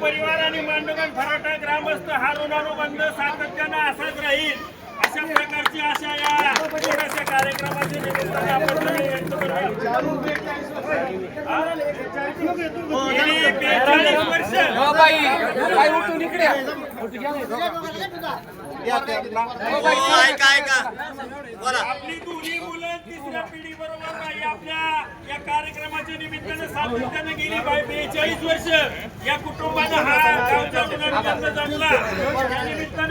परिवार आणि मांडवगण फराटा ग्रामस्थ हा ऋणानुबंध सातत्यानं असाच राहील. अशा प्रकारची आशा या छोट्याशा कार्यक्रमाच्या निमित्ताने आपण व्यक्त करूया. बेचाळीस वर्ष. आपली दोन्ही मुलं तिसऱ्या पिढी बरोबर नाही आपल्या या कार्यक्रमाच्या निमित्तानं सातत्यानं गेली बाय बेचाळीस वर्ष. या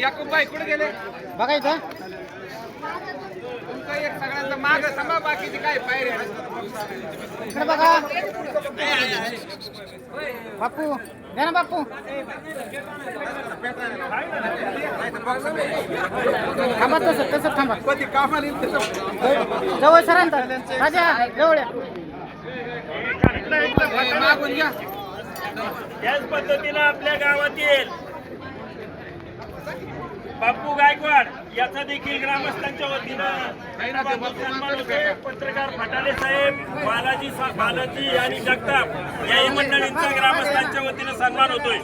याकूब कुठे गेले? बघायचं तुमचं एक सगळ्यांचा माग समा बाकीची काय पायरे इकडे बघा. बापू द्या ना बापू. थांबा तसं तसं थांबा. कधी कामाला येईल तसं. जवळ सरांत राजा जवळ. मागून घ्या याच पद्धतीनं आपल्या गावातील बापू गायकवाड याचा देखील ग्रामस्थांच्या वतीनं सन्मान होतोय पत्रकार फटाले साहेब बालाजी बालाजी आणि जगताप याही मंडळींचा ग्रामस्थांच्या वतीनं सन्मान होतोय.